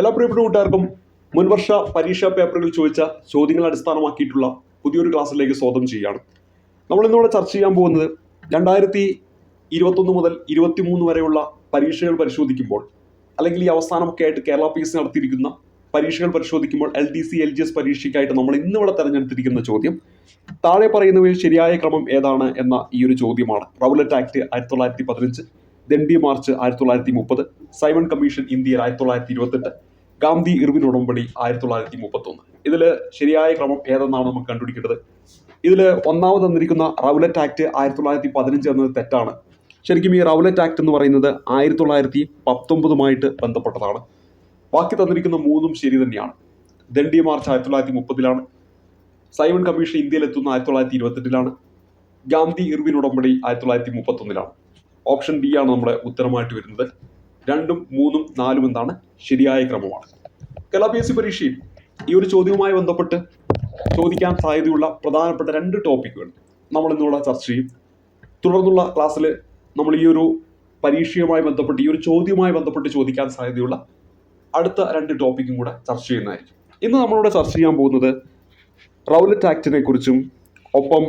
എല്ലാ പ്രിയപ്പെട്ട കൂട്ടുകാർക്കും മുൻവർഷ പരീക്ഷാ പേപ്പറുകൾ ചോദിച്ച ചോദ്യങ്ങൾ അടിസ്ഥാനമാക്കിയിട്ടുള്ള പുതിയൊരു ക്ലാസ്സിലേക്ക് സ്വാഗതം ചെയ്യുകയാണ്. നമ്മൾ ഇന്നിവിടെ ചർച്ച ചെയ്യാൻ പോകുന്നത് രണ്ടായിരത്തി ഇരുപത്തൊന്ന് മുതൽ ഇരുപത്തിമൂന്ന് വരെയുള്ള പരീക്ഷകൾ പരിശോധിക്കുമ്പോൾ അല്ലെങ്കിൽ ഈ അവസാനമൊക്കെ ആയിട്ട് കേരള പി എസ് നടത്തിയിരിക്കുന്ന പരീക്ഷകൾ പരിശോധിക്കുമ്പോൾ L D C L G S പരീക്ഷയ്ക്കായിട്ട് നമ്മൾ ഇന്നിവിടെ തെരഞ്ഞെടുത്തിരിക്കുന്ന ചോദ്യം താഴെ പറയുന്നവയിൽ ശരിയായ ക്രമം ഏതാണ് എന്ന ഈ ഒരു ചോദ്യമാണ്. റൗലറ്റ് ആക്ട് ആയിരത്തി തൊള്ളായിരത്തി പതിനഞ്ച് ദണ്ഡി മാർച്ച് ആയിരത്തി തൊള്ളായിരത്തി മുപ്പത് സൈമൺ കമ്മീഷൻ ഇന്ത്യയിൽ ആയിരത്തി തൊള്ളായിരത്തി ഇരുപത്തെട്ട് ഗാന്ധി ഇർവിൻ ഉടമ്പടി ആയിരത്തി തൊള്ളായിരത്തി മുപ്പത്തൊന്ന് ഇതിൽ ശരിയായ ക്രമം ഏതെന്നാണ് നമുക്ക് കണ്ടുപിടിക്കേണ്ടത്? ഇതിൽ ഒന്നാമത് തന്നിരിക്കുന്ന റൗലറ്റ് ആക്ട് ആയിരത്തി തൊള്ളായിരത്തി പതിനഞ്ച് എന്നത് തെറ്റാണ്. ശരിക്കും ഈ റൗലറ്റ് ആക്ട് എന്ന് പറയുന്നത് ആയിരത്തി തൊള്ളായിരത്തി പത്തൊമ്പതുമായിട്ട് ബന്ധപ്പെട്ടതാണ്. ബാക്കി തന്നിരിക്കുന്ന മൂന്നും ശരി തന്നെയാണ്. ദണ്ഡി മാർച്ച് ആയിരത്തി തൊള്ളായിരത്തി മുപ്പതിലാണ് സൈമൺ കമ്മീഷൻ ഇന്ത്യയിൽ എത്തുന്ന ആയിരത്തി തൊള്ളായിരത്തി ഇരുപത്തെട്ടിലാണ് ഗാന്ധി ഇർവിൻ ഉടമ്പടി ആയിരത്തി തൊള്ളായിരത്തി മുപ്പത്തൊന്നിലാണ് ഓപ്ഷൻ ബി ആണ് നമ്മുടെ ഉത്തരമായിട്ട് വരുന്നത്. രണ്ടും മൂന്നും നാലും എന്താണ് ശരിയായ ക്രമമാണ്. കേരള പി എസ് സി പരീക്ഷയിൽ ഈ ഒരു ചോദ്യവുമായി ബന്ധപ്പെട്ട് ചോദിക്കാൻ സാധ്യതയുള്ള പ്രധാനപ്പെട്ട രണ്ട് ടോപ്പിക്കുകൾ നമ്മൾ ഇന്നുള്ള ചർച്ച ചെയ്യും. തുടർന്നുള്ള ക്ലാസ്സിൽ നമ്മൾ ഈ ഒരു പരീക്ഷയുമായി ബന്ധപ്പെട്ട് ഈ ഒരു ചോദ്യവുമായി ബന്ധപ്പെട്ട് ചോദിക്കാൻ സാധ്യതയുള്ള അടുത്ത രണ്ട് ടോപ്പിക്കും കൂടെ ചർച്ച ചെയ്യുന്നതായിരിക്കും. ഇന്ന് നമ്മളിവിടെ ചർച്ച ചെയ്യാൻ പോകുന്നത് റൗലറ്റ് ആക്ടിനെ കുറിച്ചും ഒപ്പം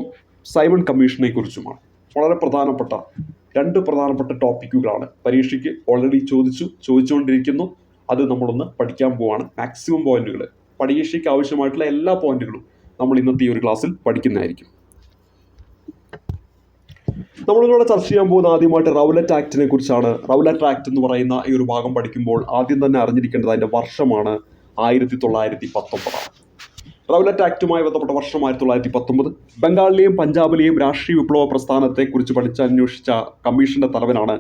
സൈമൺ കമ്മീഷനെ കുറിച്ചുമാണ്. വളരെ പ്രധാനപ്പെട്ട രണ്ട് പ്രധാനപ്പെട്ട ടോപ്പിക്കുകളാണ്. പരീക്ഷയ്ക്ക് ഓൾറെഡി ചോദിച്ചു ചോദിച്ചുകൊണ്ടിരിക്കുന്നു. അത് നമ്മളൊന്ന് പഠിക്കാൻ പോവാണ്. മാക്സിമം പോയിന്റുകൾ പരീക്ഷയ്ക്ക് ആവശ്യമായിട്ടുള്ള എല്ലാ പോയിന്റുകളും നമ്മൾ ഇന്നത്തെ ഈ ഒരു ക്ലാസ്സിൽ പഠിക്കുന്നതായിരിക്കും. നമ്മളിവിടെ ചർച്ച ചെയ്യാൻ പോകുന്ന ആദ്യമായിട്ട് റൗലറ്റ് ആക്ടിനെ കുറിച്ചാണ്. റൗലറ്റ് ആക്ട് എന്ന് പറയുന്ന ഈ ഒരു ഭാഗം പഠിക്കുമ്പോൾ ആദ്യം തന്നെ അറിഞ്ഞിരിക്കേണ്ടത് അതിന്റെ വർഷമാണ് ആയിരത്തി തൊള്ളായിരത്തി പത്തൊമ്പതാണ്. റൗലറ്റ് ആക്റ്റുമായി ബന്ധപ്പെട്ട വർഷം ആയിരത്തി തൊള്ളായിരത്തി പത്തൊമ്പത് ബംഗാളിലെയും പഞ്ചാബിലെയും രാഷ്ട്രീയ വിപ്ലവ പ്രസ്ഥാനത്തെക്കുറിച്ച് പഠിച്ച് അന്വേഷിച്ച കമ്മീഷന്റെ തലവനാണ്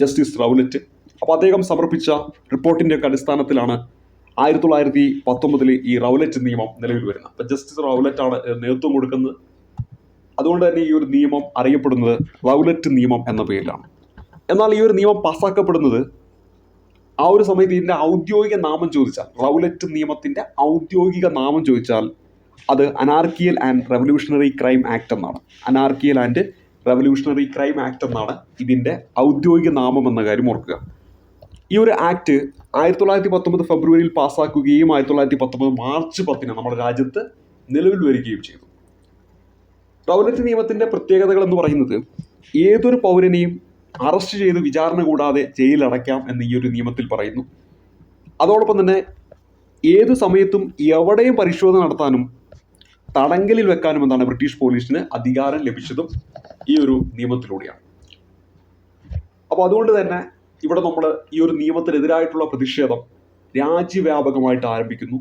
ജസ്റ്റിസ് റൗലറ്റ്. അപ്പോൾ അദ്ദേഹം സമർപ്പിച്ച റിപ്പോർട്ടിന്റെയൊക്കെ അടിസ്ഥാനത്തിലാണ് ആയിരത്തി തൊള്ളായിരത്തി പത്തൊമ്പതിൽ ഈ റൗലറ്റ് നിയമം നിലവിൽ വരുന്നത്. അപ്പോൾ ജസ്റ്റിസ് റൗലറ്റ് ആണ് നേതൃത്വം കൊടുക്കുന്നത്. അതുകൊണ്ട് തന്നെ ഈ ഒരു നിയമം അറിയപ്പെടുന്നത് റൗലറ്റ് നിയമം എന്ന പേരിലാണ്. എന്നാൽ ഈ ഒരു നിയമം പാസ്സാക്കപ്പെടുന്നത് ആ ഒരു സമയത്ത് ഇതിന്റെ ഔദ്യോഗിക നാമം ചോദിച്ചാൽ റൗലറ്റ് നിയമത്തിന്റെ ഔദ്യോഗിക നാമം ചോദിച്ചാൽ അത് anarchical and revolutionary crime act എന്നാണ്. Anarchical and revolutionary crime act എന്നാണ് ഇതിന്റെ ഔദ്യോഗിക നാമം എന്ന കാര്യം ഓർക്കുക. ഈ ഒരു ആക്ട് ആയിരത്തി തൊള്ളായിരത്തി പത്തൊമ്പത് ഫെബ്രുവരിയിൽ പാസ്സാക്കുകയും ആയിരത്തി തൊള്ളായിരത്തി പത്തൊമ്പത് മാർച്ച് പത്തിന് നമ്മുടെ രാജ്യത്ത് നിലവിൽ വരികയും ചെയ്തു. റൗലറ്റ് നിയമത്തിന്റെ പ്രത്യേകതകൾ എന്ന് പറയുന്നത് ഏതൊരു പൗരനെയും അറസ്റ്റ് ചെയ്ത് വിചാരണ കൂടാതെ ജയിലടയ്ക്കാം എന്ന് ഈ ഒരു നിയമത്തിൽ പറയുന്നു. അതോടൊപ്പം തന്നെ ഏത് സമയത്തും എവിടെയും പരിശോധന നടത്താനും തടങ്കലിൽ വെക്കാനും എന്താണ് ബ്രിട്ടീഷ് പോലീസിന് അധികാരം ലഭിച്ചതും ഈ ഒരു നിയമത്തിലൂടെയാണ്. അപ്പോൾ അതുകൊണ്ട് തന്നെ ഇവിടെ നമ്മൾ ഈ ഒരു നിയമത്തിനെതിരായിട്ടുള്ള പ്രതിഷേധം രാജ്യവ്യാപകമായിട്ട് ആരംഭിക്കുന്നു.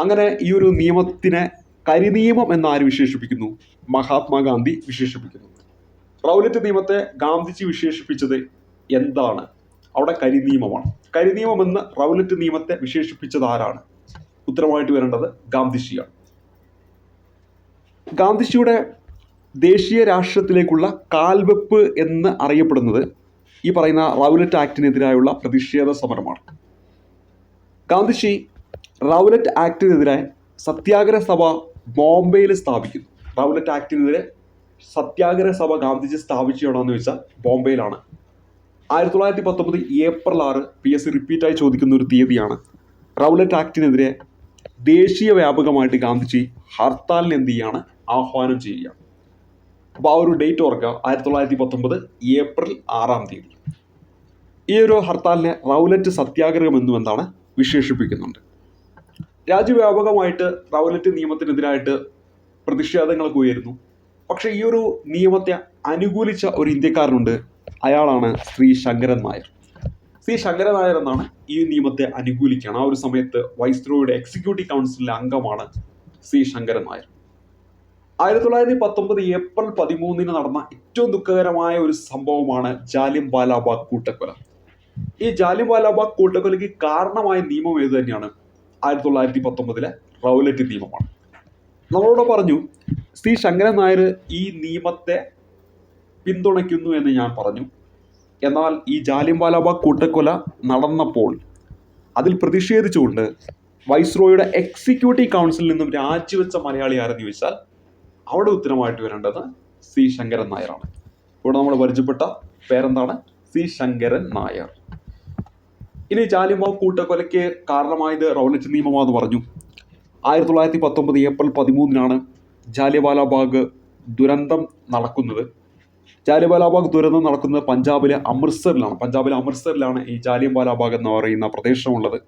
അങ്ങനെ ഈ ഒരു നിയമത്തിനെ കരിനിയമം എന്ന് ആര് വിശേഷിപ്പിക്കുന്നു? മഹാത്മാഗാന്ധി വിശേഷിപ്പിക്കുന്നു. റൗലറ്റ് നിയമത്തെ ഗാന്ധിജി വിശേഷിപ്പിച്ചത് എന്താണ്? അവിടെ കരിനിയമമാണ്. കരിനിയമം എന്ന് റൗലറ്റ് നിയമത്തെ വിശേഷിപ്പിച്ചത് ആരാണ്? ഉത്തരമായിട്ട് വരേണ്ടത് ഗാന്ധിജിയാണ്. ഗാന്ധിജിയുടെ ദേശീയ രാഷ്ട്രത്തിലേക്കുള്ള കാൽവെപ്പ് എന്ന് അറിയപ്പെടുന്നത് ഈ പറയുന്ന റൗലറ്റ് ആക്ടിനെതിരായുള്ള പ്രതിഷേധ സമരമാണ്. ഗാന്ധിജി റൗലറ്റ് ആക്ടിനെതിരെ സത്യാഗ്രഹ സഭ ബോംബെയിൽ സ്ഥാപിക്കുന്നു. റൗലറ്റ് ആക്ടിനെതിരെ സത്യാഗ്രഹ സഭ ഗാന്ധിജി സ്ഥാപിച്ചതാണെന്ന് ചോദിച്ചാൽ ബോംബെയിലാണ്. ആയിരത്തി തൊള്ളായിരത്തി പത്തൊമ്പത് ഏപ്രിൽ ആറ് പി എസ് സി റിപ്പീറ്റായി ചോദിക്കുന്ന ഒരു തീയതിയാണ്. റൗലറ്റ് ആക്ടിനെതിരെ ദേശീയ വ്യാപകമായിട്ട് ഗാന്ധിജി ഹർത്താലിന് എന്ത് ചെയ്യാണ്? ആഹ്വാനം ചെയ്യുക. അപ്പോൾ ആ ഒരു ഡേറ്റ് ഓർക്കുക. ആയിരത്തി തൊള്ളായിരത്തി പത്തൊമ്പത് ഏപ്രിൽ ആറാം തീയതി. ഈ ഒരു ഹർത്താലിനെ റൗലറ്റ് സത്യാഗ്രഹം എന്നും എന്താണ്? വിശേഷിപ്പിക്കുന്നുണ്ട്. രാജ്യവ്യാപകമായിട്ട് റൗലറ്റ് നിയമത്തിനെതിരായിട്ട് പ്രതിഷേധങ്ങളൊക്കെ ഉയരുന്നു. പക്ഷേ ഈ ഒരു നിയമത്തെ അനുകൂലിച്ച ഒരു ഇന്ത്യക്കാരനുണ്ട്. അയാളാണ് ശ്രീ ശങ്കരൻ നായർ. ശ്രീ ശങ്കരൻ നായർ എന്നാണ് ഈ നിയമത്തെ അനുകൂലിക്കുകയാണ് ആ ഒരു സമയത്ത് വൈസ്രോയുടെ എക്സിക്യൂട്ടീവ് കൗൺസിലിലെ അംഗമാണ് ശ്രീ ശങ്കരൻ നായർ. ആയിരത്തി തൊള്ളായിരത്തി പത്തൊമ്പത് ഏപ്രിൽ പതിമൂന്നിന് നടന്ന ഏറ്റവും ദുഃഖകരമായ ഒരു സംഭവമാണ് ജാലിം ബാലാബാഗ് കൂട്ടക്കൊല. ഈ ജാലിം ബാലാബാഗ് കൂട്ടക്കൊലയ്ക്ക് കാരണമായ നിയമം ഏത് തന്നെയാണ്? ആയിരത്തി തൊള്ളായിരത്തി പത്തൊമ്പതിലെ റൗലറ്റ് നിയമമാണ്. നമ്മളോട് പറഞ്ഞു ശ്രീ ശങ്കരൻ നായർ ഈ നിയമത്തെ പിന്തുണയ്ക്കുന്നു എന്ന് ഞാൻ പറഞ്ഞു. എന്നാൽ ഈ ജാലിം വാലാബാഗ് കൂട്ടക്കൊല നടന്നപ്പോൾ അതിൽ പ്രതിഷേധിച്ചുകൊണ്ട് വൈസ്രോയുടെ എക്സിക്യൂട്ടീവ് കൗൺസിലിൽ നിന്നും രാജിവെച്ച മലയാളി ആരെന്ന് ചോദിച്ചാൽ അവിടെ ഉത്തരമായിട്ട് വരേണ്ടത് സി ശങ്കരൻ നായരാണ്. ഇവിടെ നമ്മൾ പരിചയപ്പെട്ട പേരെന്താണ്? സി ശങ്കരൻ നായർ. ഇനി ജാലിയൻവാഗ് കൂട്ടക്കൊലയ്ക്ക് കാരണമായത് റൗലറ്റ് നിയമമാണെന്ന് പറഞ്ഞു. ആയിരത്തി തൊള്ളായിരത്തി പത്തൊമ്പത് ഏപ്രിൽ പതിമൂന്നിനാണ് ജാലിയവാല ബാഗ് ദുരന്തം നടക്കുന്നത്. ജാലിയവാലാബാഗ് ദുരന്തം നടക്കുന്നത് പഞ്ചാബിലെ അമൃത്സറിലാണ്. പഞ്ചാബിലെ അമൃത്സറിലാണ് ഈ ജാലിയൻവാലാബാഗ് എന്ന് പറയുന്ന പ്രദേശമുള്ളത്.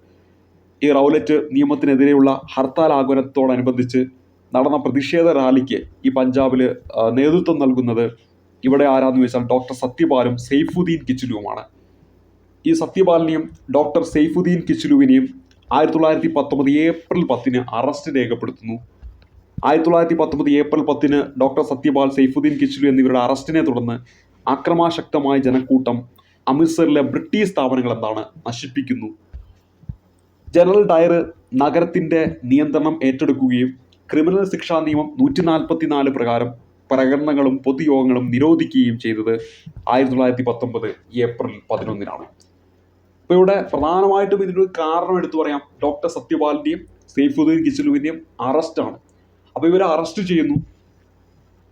ഈ റൗലറ്റ് നിയമത്തിനെതിരെയുള്ള ഹർത്താൽ ആഹ്വാനത്തോടനുബന്ധിച്ച് നടന്ന പ്രതിഷേധ റാലിക്ക് ഈ പഞ്ചാബിൽ നേതൃത്വം നൽകുന്നത് ഇവിടെ ആരാന്ന് വെച്ചാൽ ഡോക്ടർ സത്യപാലും സെയ്ഫുദ്ദീൻ കിച്ചുലുവുമാണ്. ഈ സത്യപാലിനെയും ഡോക്ടർ സെയ്ഫുദ്ദീൻ കിച്ചുലുവിനെയും ആയിരത്തി തൊള്ളായിരത്തി പത്തൊമ്പത് ഏപ്രിൽ പത്തിന് അറസ്റ്റ് രേഖപ്പെടുത്തുന്നു. ആയിരത്തി തൊള്ളായിരത്തി പത്തൊമ്പത് ഏപ്രിൽ പത്തിന് ഡോക്ടർ സത്യപാൽ സെയ്ഫുദ്ദീൻ കിച്ചുലു എന്നിവരുടെ അറസ്റ്റിനെ തുടർന്ന് അക്രമാശക്തമായ ജനക്കൂട്ടം അമൃത്സറിലെ ബ്രിട്ടീഷ് സ്ഥാപനങ്ങൾ എന്താണ് നശിപ്പിക്കുന്നു. ജനറൽ ഡയർ നഗരത്തിന്റെ നിയന്ത്രണം ഏറ്റെടുക്കുകയും ക്രിമിനൽ ശിക്ഷാ നിയമം നൂറ്റി നാൽപ്പത്തി നാല് പ്രകാരം പ്രകടനങ്ങളും പൊതുയോഗങ്ങളും നിരോധിക്കുകയും ചെയ്തത് ആയിരത്തി തൊള്ളായിരത്തി പത്തൊമ്പത് ഏപ്രിൽ പതിനൊന്നിനാണ്. അപ്പോൾ ഇവിടെ പ്രധാനമായിട്ടും ഇതിനൊരു കാരണം എടുത്തു പറയാം. ഡോക്ടർ സത്യപാലിന്റെയും സെയ്ഫുദ്ദീൻ കിച്ചലുവിന്റെയും അറസ്റ്റാണ് അപ്പോൾ ഇവരെ അറസ്റ്റ് ചെയ്യുന്നു.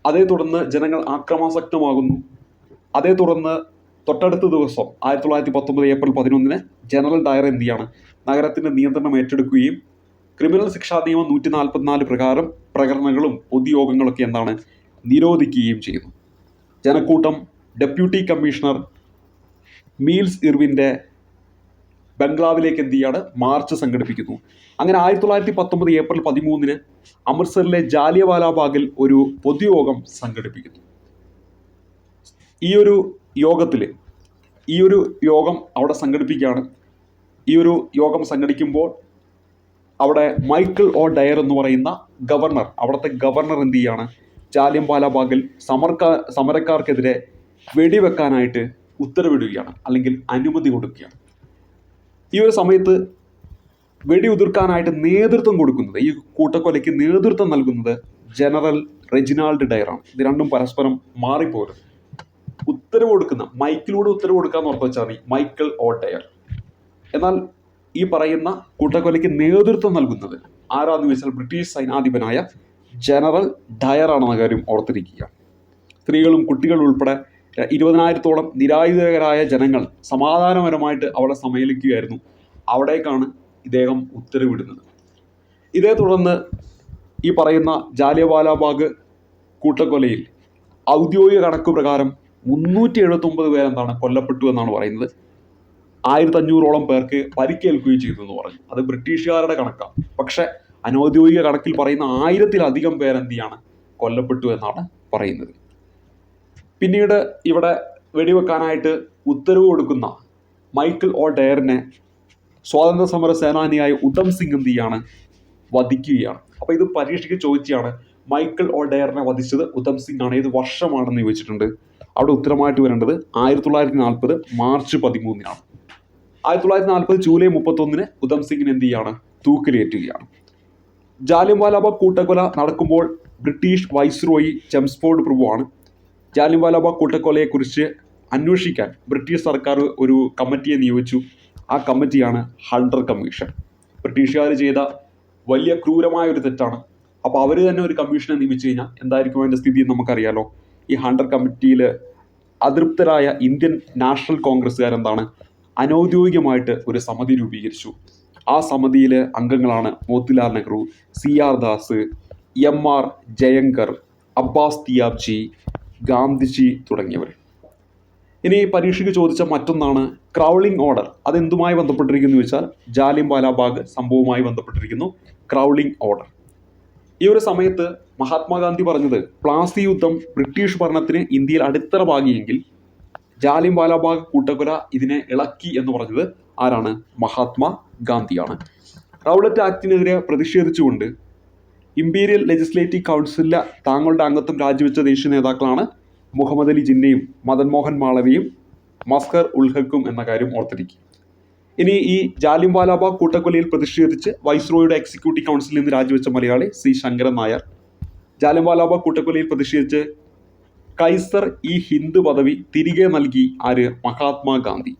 അതേ തുടർന്ന് ജനങ്ങൾ ആക്രമാസക്തമാകുന്നു. അതേ തുടർന്ന് തൊട്ടടുത്ത ദിവസം ആയിരത്തി തൊള്ളായിരത്തി പത്തൊമ്പത് ഏപ്രിൽ പതിനൊന്നിന് ജനറൽ ഡയർ എന്ത് ചെയ്യാണ്? നഗരത്തിന്റെ നിയന്ത്രണം ഏറ്റെടുക്കുകയും ക്രിമിനൽ ശിക്ഷാ നിയമം നൂറ്റി നാൽപ്പത്തിനാല് പ്രകാരം പ്രകടനങ്ങളും പൊതുയോഗങ്ങളൊക്കെ എന്താണ്? നിരോധിക്കുകയും ചെയ്യുന്നു. ജനക്കൂട്ടം ഡെപ്യൂട്ടി കമ്മീഷണർ മീൽസ് ഇർവിന്റെ ബംഗ്ലാവിലേക്ക് എന്ത് ചെയ്യാണ്? മാർച്ച് സംഘടിപ്പിക്കുന്നു. അങ്ങനെ ആയിരത്തി തൊള്ളായിരത്തി പത്തൊമ്പത് ഏപ്രിൽ പതിമൂന്നിന് അമൃത്സറിലെ ജാലിയവാലാബാഗിൽ ഒരു പൊതുയോഗം സംഘടിപ്പിക്കുന്നു. ഈ ഒരു യോഗത്തിൽ ഈ ഒരു യോഗം അവിടെ സംഘടിപ്പിക്കുകയാണ്. ഈ ഒരു യോഗം സംഘടിക്കുമ്പോൾ അവിടെ മൈക്കിൾ ഓ ഡയർ എന്ന് പറയുന്ന ഗവർണർ അവിടുത്തെ ഗവർണർ എന്ത് ചെയ്യാണ്? ജാലിയൻവാല സമർക്കാർ സമർക്കാ സമരക്കാർക്കെതിരെ വെടിവെക്കാനായിട്ട് ഉത്തരവിടുകയാണ് അല്ലെങ്കിൽ അനുമതി കൊടുക്കുകയാണ്. ഈ ഒരു സമയത്ത് വെടിയുതിർക്കാനായിട്ട് നേതൃത്വം കൊടുക്കുന്നത് ഈ കൂട്ടക്കൊലയ്ക്ക് നേതൃത്വം നൽകുന്നത് ജനറൽ റെജിനാൾഡ് ഡയറാണ്. ഇത് രണ്ടും പരസ്പരം മാറിപ്പോരുത്. ഉത്തരവ് കൊടുക്കുന്ന മൈക്കിലൂടെ ഉത്തരവ് കൊടുക്കാന്ന് ഓർത്ത് വെച്ചാൽ മതി. മൈക്കിൾ ഓ ഡയർ എന്നാൽ ഈ പറയുന്ന കൂട്ടക്കൊലയ്ക്ക് നേതൃത്വം നൽകുന്നത് ആരാന്ന് ചോദിച്ചാൽ ബ്രിട്ടീഷ് സൈനാധിപനായ ജനറൽ ഡയറാണെന്ന കാര്യം ഓർത്തിരിക്കുക. സ്ത്രീകളും കുട്ടികളും ഉൾപ്പെടെ ഇരുപതിനായിരത്തോളം നിരായുധകരായ ജനങ്ങൾ സമാധാനപരമായിട്ട് അവിടെ സമ്മേളിക്കുകയായിരുന്നു. അവിടേക്കാണ് ഇദ്ദേഹം ഉത്തരവിടുന്നത്. ഇതേ തുടർന്ന് ഈ പറയുന്ന ജാലിയവാലാബാഗ് കൂട്ടക്കൊലയിൽ ഔദ്യോഗിക കണക്ക് പ്രകാരം മുന്നൂറ്റി എഴുപത്തൊമ്പത് പേരെന്താണ് കൊല്ലപ്പെട്ടു എന്നാണ് പറയുന്നത്. ആയിരത്തി അഞ്ഞൂറോളം പേർക്ക് പരിക്കേൽക്കുകയും ചെയ്തു എന്ന് പറഞ്ഞു. അത് ബ്രിട്ടീഷുകാരുടെ കണക്കാണ്. പക്ഷെ അനൗദ്യോഗിക കണക്കിൽ പറയുന്ന ആയിരത്തിലധികം പേരെന്തിയാണ് കൊല്ലപ്പെട്ടു എന്നാണ് പറയുന്നത്. പിന്നീട് ഇവിടെ വെടിവെക്കാനായിട്ട് ഉത്തരവ് കൊടുക്കുന്ന മൈക്കിൾ ഓ ഡയറിനെ സ്വാതന്ത്ര്യ സമര സേനാനിയായ ഉധം സിംഗ് എന്ത് ചെയ്യാണ്? വധിക്കുകയാണ്. അപ്പോൾ ഇത് പരീക്ഷയ്ക്ക് ചോദിച്ചാണ് മൈക്കിൾ ഓ ഡയറിനെ വധിച്ചത് ഉധം സിംഗ് ആണ്. ഏത് വർഷമാണെന്ന് ചോദിച്ചിട്ടുണ്ട്. അവിടെ ഉത്തരമായിട്ട് വരേണ്ടത് ആയിരത്തി തൊള്ളായിരത്തി നാൽപ്പത് മാർച്ച് പതിമൂന്നിനാണ്. ആയിരത്തി തൊള്ളായിരത്തി നാൽപ്പത് ജൂലൈ മുപ്പത്തൊന്നിന് ഉധം സിംഗിന് എന്ത് ചെയ്യാണ്? തൂക്കിലേറ്റുകയാണ്. ജാലിയൻവാലാബാഗ് കൂട്ടക്കൊല നടക്കുമ്പോൾ ബ്രിട്ടീഷ് വൈസ്രോയി ചെംസ്ഫോർഡ് പ്രഭുവാണ് ജാലിയൻവാലാബാഗ് കൂട്ടക്കൊലയെക്കുറിച്ച് അന്വേഷിക്കാൻ ബ്രിട്ടീഷ് സർക്കാർ ഒരു കമ്മിറ്റിയെ നിയോഗിച്ചു. ആ കമ്മിറ്റിയാണ് ഹണ്ടർ കമ്മീഷൻ. ബ്രിട്ടീഷുകാർ ചെയ്ത വലിയ ക്രൂരമായ ഒരു തെറ്റാണ്. അപ്പോൾ അവർ തന്നെ ഒരു കമ്മീഷനെ നിയമിച്ചു കഴിഞ്ഞാൽ എന്തായിരിക്കും അതിന്റെ സ്ഥിതി നമുക്കറിയാലോ. ഈ ഹണ്ടർ കമ്മിറ്റിയിൽ അതൃപ്തരായ ഇന്ത്യൻ നാഷണൽ കോൺഗ്രസ്സുകാരെന്താണ്? അനൗദ്യോഗികമായിട്ട് ഒരു സമിതി രൂപീകരിച്ചു. ആ സമിതിയിലെ അംഗങ്ങളാണ് Motilal Nehru C R Das M R Jayakar Abbas Tyabji Gandhiji തുടങ്ങിയവർ. ഇനി പരീക്ഷയ്ക്ക് ചോദിച്ച മറ്റൊന്നാണ് ക്രൗളിംഗ് ഓർഡർ. അതെന്തുമായി ബന്ധപ്പെട്ടിരിക്കുന്നു വെച്ചാൽ ജാലിം ബാലാബാഗ് സംഭവവുമായി ബന്ധപ്പെട്ടിരിക്കുന്നു ക്രൗളിംഗ് ഓർഡർ. ഈ ഒരു സമയത്ത് മഹാത്മാഗാന്ധി പറഞ്ഞത് പ്ലാസി യുദ്ധം ബ്രിട്ടീഷ് ഭരണത്തിന് ഇന്ത്യയിൽ അടിത്തറ ഭാഗിയെങ്കിൽ ജാലിം ബാലാബാഗ് കൂട്ടക്കൊല ഇതിനെ ഇളക്കി എന്ന് പറഞ്ഞത് ആരാണ്? മഹാത്മാ ഗാന്ധിയാണ് റൗളറ്റ് ആക്ടിനെതിരെ പ്രതിഷേധിച്ചുകൊണ്ട് ഇമ്പീരിയൽ ലെജിസ്ലേറ്റീവ് കൗൺസിലിലെ താങ്കളുടെ അംഗത്വം രാജിവെച്ച ദേശീയ നേതാക്കളാണ് മുഹമ്മദ് അലി ജിന്നയും മദൻ മോഹൻ മാളവിയും മസ്കർ ഉൽഹക്കും എന്ന കാര്യം ഓർത്തിരിക്കും ഇനി ഈ ജാലിം വാലാബാഗ് കൂട്ടക്കൊലയിൽ പ്രതിഷേധിച്ച് വൈസ്രോയുടെ എക്സിക്യൂട്ടീവ് കൗൺസിലിൽ നിന്ന് രാജിവെച്ച മലയാളി സി ശങ്കരൻ നായർ. ജാലിം വാലാബാഗ് കൂട്ടക്കൊലയിൽ പ്രതിഷേധിച്ച് കൈസർ ഈ ഹിന്ദു പദവി തിരികെ നൽകി ആര്? മഹാത്മാഗാന്ധി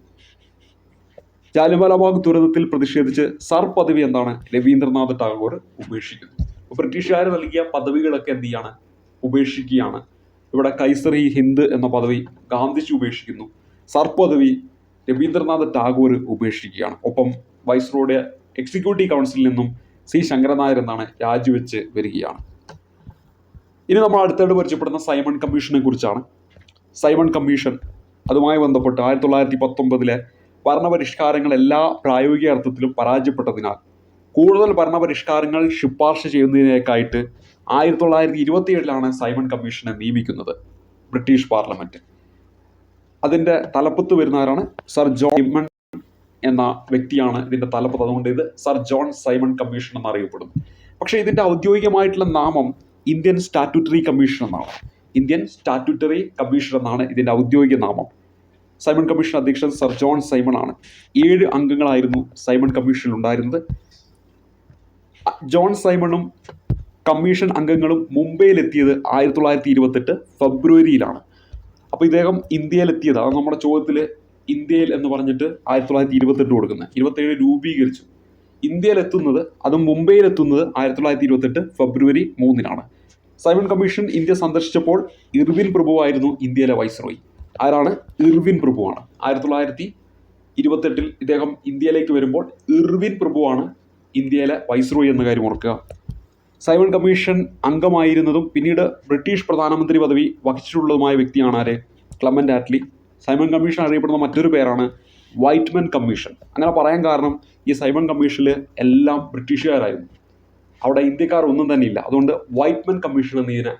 ജാലിയൻവാലാബാഗ് ദുരന്തത്തിൽ പ്രതിഷേധിച്ച് സർ പദവി എന്താണ് രവീന്ദ്രനാഥ് ടാഗോർ ഉപേക്ഷിക്കുന്നു അപ്പോൾ ബ്രിട്ടീഷുകാർ നൽകിയ പദവികളൊക്കെ എന്ത് ചെയ്യാണ്? ഉപേക്ഷിക്കുകയാണ്. ഇവിടെ കൈസറി ഹിന്ദ് എന്ന പദവി ഗാന്ധിജി ഉപേക്ഷിക്കുന്നു. സർ പദവി രവീന്ദ്രനാഥ് ടാഗോർ ഉപേക്ഷിക്കുകയാണ്. ഒപ്പം വൈസ്രോയുടെ എക്സിക്യൂട്ടീവ് കൗൺസിലിൽ നിന്നും സി ശങ്കരനായർ എന്നാണ് രാജിവെച്ച് വരികയാണ്. ഇനി നമ്മൾ അടുത്തായിട്ട് പരിചയപ്പെടുന്ന സൈമൺ കമ്മീഷനെ കുറിച്ചാണ്. സൈമൺ കമ്മീഷൻ അതുമായി ബന്ധപ്പെട്ട് ആയിരത്തി തൊള്ളായിരത്തി പത്തൊമ്പതിലെ ഭരണപരിഷ്കാരങ്ങൾ എല്ലാ പ്രായോഗിക അർത്ഥത്തിലും പരാജയപ്പെട്ടതിനാൽ കൂടുതൽ ഭരണപരിഷ്കാരങ്ങൾ ശുപാർശ ചെയ്യുന്നതിനേക്കായിട്ട് ആയിരത്തി തൊള്ളായിരത്തി ഇരുപത്തിയേഴിലാണ് സൈമൺ കമ്മീഷനെ നിയമിക്കുന്നത് ബ്രിട്ടീഷ് പാർലമെന്റ്. അതിന്റെ തലപ്പത്ത് വരുന്നവരാണ് സർ ജോൺ എന്ന വ്യക്തിയാണ് ഇതിന്റെ തലപ്പത്ത്. അതുകൊണ്ട് ഇത് സർ ജോൺ സൈമൺ കമ്മീഷൻ എന്നറിയപ്പെടുന്നു. പക്ഷേ ഇതിന്റെ ഔദ്യോഗികമായിട്ടുള്ള നാമം ഇന്ത്യൻ സ്റ്റാറ്റ്യൂട്ടറി കമ്മീഷൻ എന്നാണ്. ഇന്ത്യൻ സ്റ്റാറ്റ്യൂട്ടറി കമ്മീഷൻ എന്നാണ് ഇതിന്റെ ഔദ്യോഗിക നാമം. സൈമൺ കമ്മീഷൻ അധ്യക്ഷൻ സർ ജോൺ സൈമൺ ആണ്. ഏഴ് അംഗങ്ങളായിരുന്നു സൈമൺ കമ്മീഷനിൽ ഉണ്ടായിരുന്നത് ജോൺ സൈമണും കമ്മീഷൻ അംഗങ്ങളും മുംബൈയിലെത്തിയത് ആയിരത്തി തൊള്ളായിരത്തി ഇരുപത്തെട്ട് ഫെബ്രുവരിയിലാണ്. അപ്പോൾ ഇദ്ദേഹം ഇന്ത്യയിലെത്തിയത്. അത് നമ്മുടെ ചോദ്യത്തിൽ ഇന്ത്യയിൽ എന്ന് പറഞ്ഞിട്ട് ആയിരത്തി തൊള്ളായിരത്തി ഇരുപത്തെട്ട് കൊടുക്കുന്നത്. ഇരുപത്തേഴ് രൂപീകരിച്ചു. ഇന്ത്യയിലെത്തുന്നത് അതും മുംബൈയിലെത്തുന്നത് ആയിരത്തി തൊള്ളായിരത്തി ഇരുപത്തെട്ട് ഫെബ്രുവരി മൂന്നിനാണ്. സൈമൺ കമ്മീഷൻ ഇന്ത്യ സന്ദർശിച്ചപ്പോൾ ഇർവിൻ പ്രഭുവായിരുന്നു ഇന്ത്യയിലെ വൈസ്രോയി. ആരാണ്? ഇർവിൻ പ്രഭുവാണ്. ആയിരത്തി തൊള്ളായിരത്തി ഇരുപത്തെട്ടിൽ ഇദ്ദേഹം ഇന്ത്യയിലേക്ക് വരുമ്പോൾ ഇർവിൻ പ്രഭുവാണ് ഇന്ത്യയിലെ വൈസ്രോയി എന്ന കാര്യം ഓർക്കുക. സൈമൺ കമ്മീഷൻ അംഗമായിരുന്നതും പിന്നീട് ബ്രിട്ടീഷ് പ്രധാനമന്ത്രി പദവി വഹിച്ചിട്ടുള്ളതുമായ വ്യക്തിയാണ് ആര്? ക്ലമന്റ് ആറ്റ്ലി സൈമൺ കമ്മീഷൻ അറിയപ്പെടുന്ന മറ്റൊരു പേരാണ് വൈറ്റ്മൻ കമ്മീഷൻ അങ്ങനെ പറയാൻ കാരണം ഈ സൈമൺ കമ്മീഷനിൽ എല്ലാം ബ്രിട്ടീഷുകാരായിരുന്നു അവിടെ ഇന്ത്യക്കാർ ഒന്നും തന്നെ ഇല്ല. അതുകൊണ്ട് വൈറ്റ്മൻ കമ്മീഷൻ എന്ന് ഇതിനെ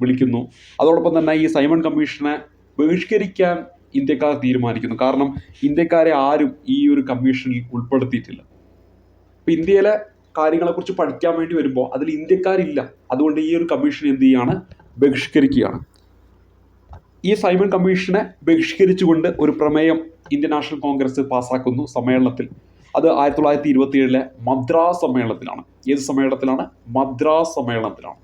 വിളിക്കുന്നു. അതോടൊപ്പം തന്നെ ഈ സൈമൺ കമ്മീഷനെ ബഹിഷ്കരിക്കാൻ ഇന്ത്യക്കാർ തീരുമാനിക്കുന്നു. കാരണം ഇന്ത്യക്കാരെ ആരും ഈ ഒരു കമ്മീഷനിൽ ഉൾപ്പെടുത്തിയിട്ടില്ല. ഇപ്പം ഇന്ത്യയിലെ കാര്യങ്ങളെക്കുറിച്ച് പഠിക്കാൻ വേണ്ടി വരുമ്പോൾ അതിൽ ഇന്ത്യക്കാരില്ല. അതുകൊണ്ട് ഈ ഒരു കമ്മീഷൻ എന്ത് ചെയ്യാണ്? ബഹിഷ്കരിക്കുകയാണ്. ഈ സൈമൺ കമ്മീഷനെ ബഹിഷ്കരിച്ചുകൊണ്ട് ഒരു പ്രമേയം ഇന്ത്യൻ നാഷണൽ കോൺഗ്രസ് പാസ്സാക്കുന്നു സമ്മേളനത്തിൽ. അത് ആയിരത്തി തൊള്ളായിരത്തി ഇരുപത്തി ഏഴിലെ മദ്രാസ് സമ്മേളനത്തിലാണ്. ഏത് സമ്മേളനത്തിലാണ്? മദ്രാസ് സമ്മേളനത്തിലാണ്.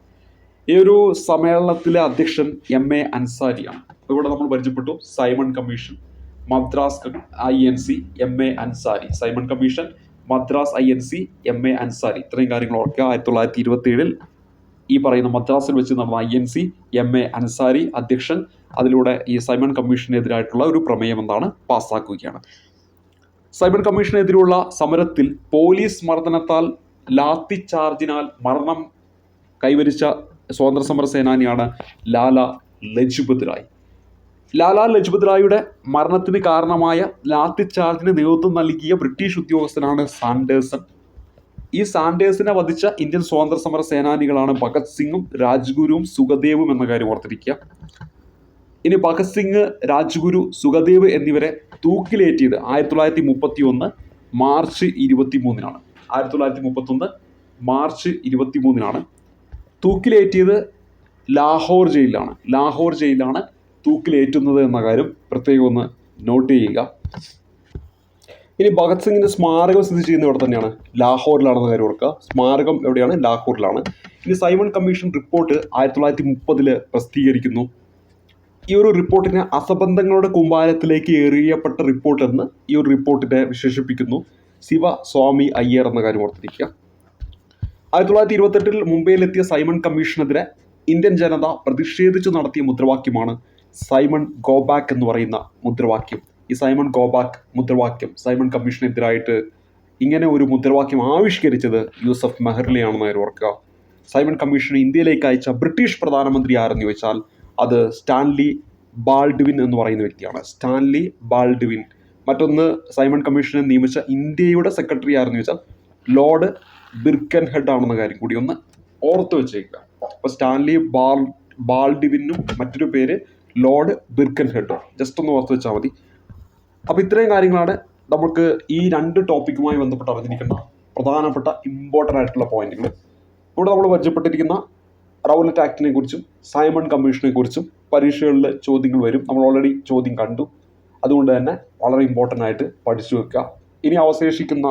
ഈ ഒരു സമ്മേളനത്തിലെ അധ്യക്ഷൻ എം എ അൻസാരിയാണ്. ഇവിടെ നമ്മൾ പരിചയപ്പെട്ടു Simon commission Madras I N C M A Ansari. Simon commission Madras I N C M A Ansari. ഇത്രയും കാര്യങ്ങൾ ഓർക്കുക. ആയിരത്തി തൊള്ളായിരത്തി ഇരുപത്തി ഏഴിൽ ഈ പറയുന്ന മദ്രാസിൽ വെച്ച് നടന്ന I N C M A Ansari അധ്യക്ഷൻ അതിലൂടെ ഈ സൈമൺ കമ്മീഷനെതിരായിട്ടുള്ള ഒരു പ്രമേയം എന്താണ്? പാസ്സാക്കുകയാണ്. സൈമൺ കമ്മീഷനെതിരെയുള്ള സമരത്തിൽ പോലീസ് മർദ്ദനത്താൽ ലാത്തി ചാർജിനാൽ മരണം കൈവരിച്ച സ്വാതന്ത്ര്യ സമര സേനാനിയാണ് ലാല ലജ്പത് റായ്. ലാല ലജ്പത് റായിയുടെ മരണത്തിന് കാരണമായ ലാത്തി ചാർജിന് നേതൃത്വം നൽകിയ ബ്രിട്ടീഷ് ഉദ്യോഗസ്ഥനാണ് സാൻഡേഴ്സൺ. ഈ സാൻഡേഴ്സിനെ വധിച്ച ഇന്ത്യൻ സ്വാതന്ത്ര്യ സമര സേനാനികളാണ് ഭഗത് സിംഗും രാജ്ഗുരുവും സുഖദേവും എന്ന കാര്യം ഓർത്തിരിക്കുക. ഇനി ഭഗത് സിംഗ് രാജ്ഗുരു സുഖദേവ് എന്നിവരെ തൂക്കിലേറ്റിയത് ആയിരത്തി തൊള്ളായിരത്തി മുപ്പത്തി ഒന്ന് മാർച്ച് ഇരുപത്തി മൂന്നിനാണ് ആയിരത്തി തൊള്ളായിരത്തി മുപ്പത്തൊന്ന് മാർച്ച് ഇരുപത്തി മൂന്നിനാണ് തൂക്കിലേറ്റിയത് ലാഹോർ ജയിലിലാണ്. ലാഹോർ ജയിലിലാണ് തൂക്കിലേറ്റുന്നത് എന്ന കാര്യം പ്രത്യേകം ഒന്ന് നോട്ട് ചെയ്യുക. ഇനി ഭഗത് സിംഗിന്റെ സ്മാരകം സ്ഥിതി ചെയ്യുന്നത് ഇവിടെ തന്നെയാണ്. ലാഹോറിലാണെന്ന കാര്യം ഓർക്കുക. സ്മാരകം എവിടെയാണ്? ലാഹോറിലാണ്. ഇനി സൈമൺ കമ്മീഷൻ റിപ്പോർട്ട് ആയിരത്തി തൊള്ളായിരത്തി മുപ്പതിൽ പ്രസിദ്ധീകരിക്കുന്നു. ഈ ഒരു റിപ്പോർട്ടിനെ അസബന്ധങ്ങളുടെ കുമ്പാരത്തിലേക്ക് എറിയപ്പെട്ട റിപ്പോർട്ട് എന്ന് ഈ ഒരു റിപ്പോർട്ടിനെ വിശേഷിപ്പിക്കുന്നു. ശിവ സ്വാമി അയ്യർ എന്ന കാര്യം ഓർത്തിരിക്കുക. ആയിരത്തി തൊള്ളായിരത്തി ഇരുപത്തെട്ടിൽ മുംബൈയിലെത്തിയ സൈമൺ കമ്മീഷനെതിരെ ഇന്ത്യൻ ജനത പ്രതിഷേധിച്ചു നടത്തിയ മുദ്രാവാക്യമാണ് സൈമൺ ഗോബാക്ക് എന്ന് പറയുന്ന മുദ്രാവാക്യം. ഈ സൈമൺ ഗോബാക്ക് മുദ്രാവാക്യം സൈമൺ കമ്മീഷനെതിരായിട്ട് ഇങ്ങനെ ഒരു മുദ്രാവാക്യം ആവിഷ്കരിച്ചത് യൂസഫ് മെഹർലിയാണെന്ന് അവർ ഓർക്കുക. സൈമൺ കമ്മീഷൻ ഇന്ത്യയിലേക്ക് അയച്ച ബ്രിട്ടീഷ് പ്രധാനമന്ത്രി ആരെന്ന് ചോദിച്ചാൽ അത് സ്റ്റാൻലി ബാൾഡ്വിൻ എന്ന് പറയുന്ന വ്യക്തിയാണ്. Stanley Baldwin. മറ്റൊന്ന് സൈമൺ കമ്മീഷനെ നിയമിച്ച ഇന്ത്യയുടെ സെക്രട്ടറി ആരെന്ന് ചോദിച്ചാൽ ലോർഡ് ബിർക്കൻ ഹെഡ് ആണെന്ന കാര്യം കൂടി ഒന്ന് ഓർത്ത് വെച്ചേക്കുക. അപ്പോൾ സ്റ്റാൻലി ബാൾ ബാൾഡിവിനും മറ്റൊരു പേര് ലോർഡ് ബിർക്കൻ ഹെഡ് ജസ്റ്റ് ഒന്ന് ഓർത്ത് വെച്ചാൽ മതി. അപ്പോൾ ഇത്രയും കാര്യങ്ങളാണ് നമുക്ക് ഈ രണ്ട് ടോപ്പിക്കുമായി ബന്ധപ്പെട്ട് അറിഞ്ഞിരിക്കുന്ന പ്രധാനപ്പെട്ട ഇമ്പോർട്ടന്റ് ആയിട്ടുള്ള പോയിന്റുകൾ ഇവിടെ നമ്മൾ പരിചയപ്പെട്ടിരിക്കുന്ന റൗലറ്റ് ആക്ടിനെ കുറിച്ചും സൈമൺ കമ്മീഷനെ കുറിച്ചും പരീക്ഷകളിൽ ചോദ്യങ്ങൾ വരും. നമ്മൾ ഓൾറെഡി ചോദ്യം കണ്ടു. അതുകൊണ്ട് തന്നെ വളരെ ഇമ്പോർട്ടന്റ് ആയിട്ട് പഠിച്ചു വെക്കുക ഇനി അവശേഷിക്കുന്ന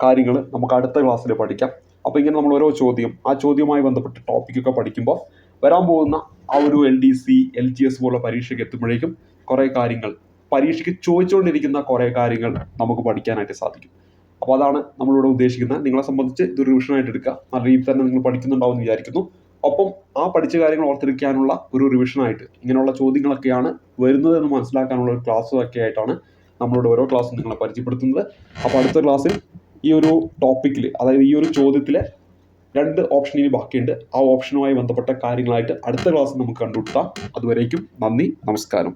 കാര്യങ്ങൾ നമുക്ക് അടുത്ത ക്ലാസ്സിൽ പഠിക്കാം. അപ്പോൾ ഇങ്ങനെ നമ്മൾ ഓരോ ചോദ്യം ആ ചോദ്യവുമായി ബന്ധപ്പെട്ട ടോപ്പിക്കൊക്കെ പഠിക്കുമ്പോൾ വരാൻ പോകുന്ന ആ ഒരു L D C L G S പോലുള്ള പരീക്ഷയ്ക്ക് എത്തുമ്പോഴേക്കും കുറേ കാര്യങ്ങൾ പരീക്ഷയ്ക്ക് ചോദിച്ചുകൊണ്ടിരിക്കുന്ന കുറേ കാര്യങ്ങൾ നമുക്ക് പഠിക്കാനായിട്ട് സാധിക്കും. അപ്പോൾ അതാണ് നമ്മളിവിടെ ഉദ്ദേശിക്കുന്നത്. നിങ്ങളെ സംബന്ധിച്ച് ഇതൊരു റിവിഷനായിട്ട് എടുക്കുക. നല്ല രീതിയിൽ തന്നെ നിങ്ങൾ പഠിക്കുന്നുണ്ടാവും എന്ന് വിചാരിക്കുന്നു. ഒപ്പം ആ പഠിച്ച കാര്യങ്ങൾ ഓർത്തെടുക്കാനുള്ള ഒരു റിവിഷനായിട്ട് ഇങ്ങനെയുള്ള ചോദ്യങ്ങളൊക്കെയാണ് വരുന്നത് എന്ന് മനസ്സിലാക്കാനുള്ള ഒരു ക്ലാസ്സൊക്കെ ആയിട്ടാണ് നമ്മളുടെ ഓരോ ക്ലാസ്സും നിങ്ങളെ പരിചയപ്പെടുത്തുന്നത്. അപ്പോൾ അടുത്ത ക്ലാസ്സിൽ ഈ ഒരു ടോപ്പിക്കിൽ അതായത് ഈ ഒരു ചോദ്യത്തിലെ രണ്ട് ഓപ്ഷൻ ഇനി ബാക്കിയുണ്ട്. ആ ഓപ്ഷനുമായി ബന്ധപ്പെട്ട കാര്യങ്ങളായിട്ട് അടുത്ത ക്ലാസ്സിൽ നമുക്ക് കണ്ടുപിടുത്താം അതുവരേക്കും നന്ദി നമസ്കാരം.